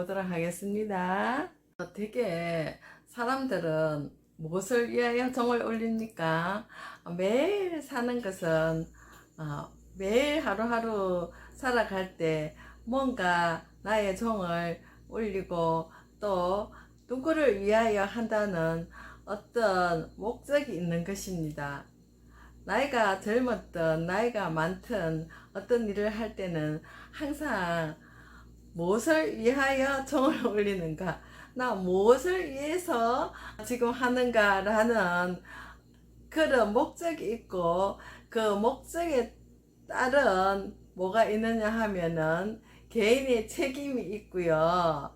해보도록 하겠습니다. 어, 되게 사람들은 무엇을 위하여 정을 올립니까? 어, 매일 사는 것은 어, 매일 하루하루 살아갈 때 뭔가 나의 정을 올리고 또 누구를 위하여 한다는 어떤 목적이 있는 것입니다. 나이가 젊었든 나이가 많든 어떤 일을 할 때는 항상 무엇을 위하여 정을 올리는가 나 무엇을 위해서 지금 하는가라는 그런 목적이 있고 그 목적에 따른 뭐가 있느냐 하면은 개인의 책임이 있고요.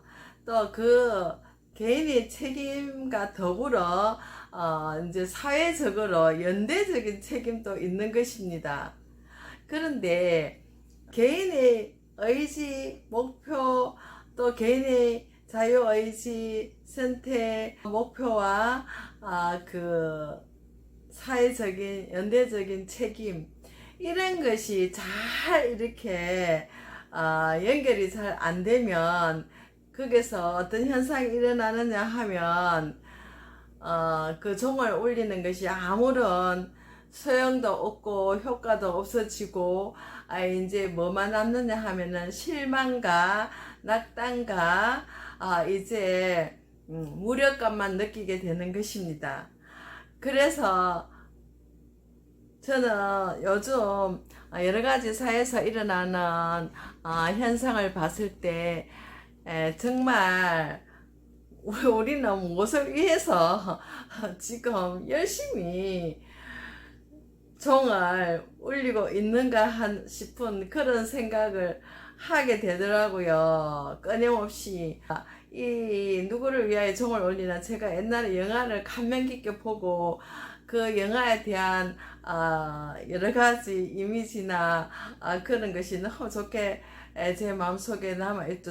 또 그 개인의 책임과 더불어 어, 이제 사회적으로 연대적인 책임도 있는 것입니다. 그런데 개인의 의지, 목표, 또 개인의 자유의지, 선택, 목표와 아, 그 사회적인, 연대적인 책임, 이런 것이 잘 이렇게 아, 연결이 잘 안 되면 거기서 어떤 현상이 일어나느냐 하면 어, 그 종을 올리는 것이 아무런 소용도 없고 효과도 없어지고 아 이제 뭐만 남느냐 하면은 실망과 낙담과 아 이제 음, 무력감만 느끼게 되는 것입니다. 그래서 저는 요즘 여러 가지 사회에서 일어나는 아, 현상을 봤을 때 에, 정말 우리- 우리는 무엇을 위해서 지금 열심히 종을 울리고 있는가 한 싶은 그런 생각을 하게 되더라고요. 끊임없이 이 누구를 위하여 종을 올리나 제가 옛날에 영화를 감명 깊게 보고 그 영화에 대한 아, 여러 가지 이미지나 아, 그런 것이 너무 좋게 에, 제 마음속에 남아 있던